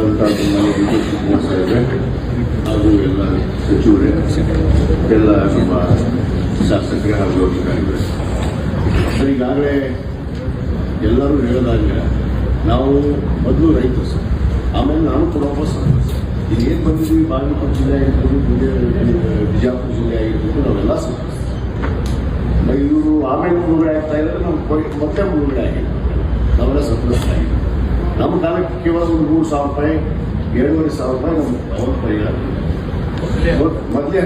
ಅಂತ ಮನೆ ಮೂಡಿಸ್ತಾ ಇದ್ದಾರೆ ಹಾಗೂ ಎಲ್ಲ ಸಚಿವರೇ ಎಲ್ಲ ನಮ್ಮ ಶಾಸಕರೇ ಹಾಗೂ ಅಧಿಕಾರಿಗಳೇ ಈಗಾಗಲೇ ಎಲ್ಲರೂ ಹೇಳೋದಾದ್ರೆ ನಾವು ಮೊದಲು ರೈತರು ಸರ್ ಆಮೇಲೆ ನಾನು ಕೂಡ ಸರ್ ಈಗ ಏನು ಬಂದಿದ್ದೀವಿ ಬಾಗಲಕೋಟೆ ಜಿಲ್ಲೆ ಆಗಿರ್ಬೋದು ಬಿಜಾಪುರ ಜಿಲ್ಲೆ ಆಗಿರ್ಬೋದು ನಾವೆಲ್ಲ ಸಂತೋಷ ಇವರು ಆಮೇಲೆ ಮುಳುಗಡೆ ಆಗ್ತಾ ಇದ್ದಾರೆ ನಮ್ಮ ಮತ್ತೆ ಮುಳುಗಡೆ ಆಗಿದೆ ನಾವೆಲ್ಲ ಸಂತೋಷ ನಮ್ಮ ಕಾಲಕ್ಕೆ ಕೇವಲ ಒಂದು ಮೂರು ಸಾವಿರ ರೂಪಾಯಿ ಏಳುವರೆ ಸಾವಿರ ರೂಪಾಯಿ ನಮ್ಮ ಅವತ್ತು ಪರಿಹಾರ ಮೊದ್- ಮೊದಲೇ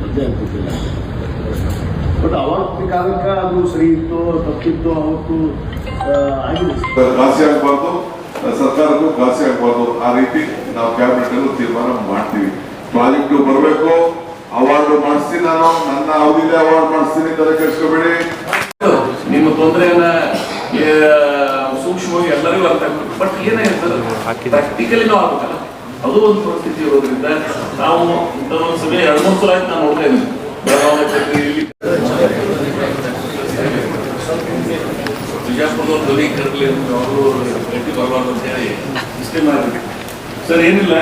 ಮೊದಲೇ ಅನ್ಕೊಂತಿಲ್ಲ ಬಟ್ ಅವತ್ತಿನ ಕಾಲಕ್ಕೆ ಅದು ಸರಿ ಇತ್ತು ತಪ್ಪಿತ್ತು ಅವತ್ತು ಆಗಿದೆ. ಆಗಬಾರ್ದು. ಸರ್ಕಾರಕ್ಕೂ ಘಾಸಿ ಆಗಬಾರ್ದು. ಆ ರೀತಿ ನಾವು ಕ್ಯಾಬಿನೆಟ್ ಅಲ್ಲೂ ತೀರ್ಮಾನ ಮಾಡ್ತೀವಿ. ಪ್ರಾಜೆಕ್ಟ್ ಬರಬೇಕು ಅವಾರ್ಡ್ ಮಾಡಿಸ್ತೀನಿ ನಾನು. ನನ್ನ ಅವಧಿಗೆ ಅವಾರ್ಡ್ ಮಾಡಿಸ್ತೀನಿ ತಲೆ ಕೆಡಿಸ್ಕೋಬೇಡಿ. ಏನಾಗಿರ್ತದೆ ಪ್ರಾಕ್ಟಿಕಲಿ ನಾವು ಆಗ್ಬೇಕಲ್ಲ? ಅದು ಒಂದು ಪರಿಸ್ಥಿತಿ ಇರೋದ್ರಿಂದ ನಾವು ಇಂಥ ಒಂದು ಸಭೆ ಎರಡು ಮೂರು ಸಲ ಆಯ್ತು ನಾನು ಕ್ಷೇತ್ರ ಇಲ್ಲಿ. ಬಿಜಾಪುರದವ್ರು ಧ್ವನಿ ಕರಲಿ ಅಂತ ಅವರು ಗಟ್ಟಿ ಬರಬಾರ್ದು ಅಂತ ಹೇಳಿ ಇಷ್ಟೇ ಮಾಡಿ ಸರ್ ಏನಿಲ್ಲ.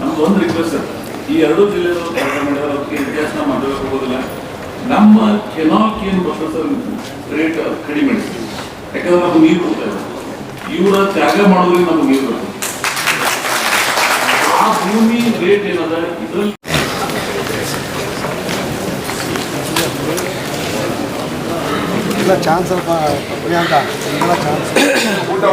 ನಮ್ದು ಒಂದು ರಿಕ್ವೆಸ್ಟ್ ಸರ್. ಈ ಎರಡು ಜಿಲ್ಲೆಯವರು ಕೆಲಸ ಮಾಡಿದ್ರೆ ಅದಕ್ಕೆ ಇತಿಹಾಸ ಮಾಡಬೇಕಾಗೋದಿಲ್ಲ ನಮ್ಮ ಕೆನಾಲ್ಕ್ ಏನು ಬರ್ತದೆ ಸರ್ ರೇಟ್ ಕಡಿಮೆ ಯಾಕಂದ್ರೆ ನಮ್ಗೆ ನೀರು ಕೊಡ್ತಾ ಇದೆ. ಇವರ ತ್ಯಾಗ ಮಾಡೋದ್ರಿಂದ ನಮಗೆ ಏನು ಆ ಭೂಮಿ ರೇಟ್ ಏನದ? ಇದರಲ್ಲಿ ಚಾನ್ಸ್ ಊಟ ಊಟ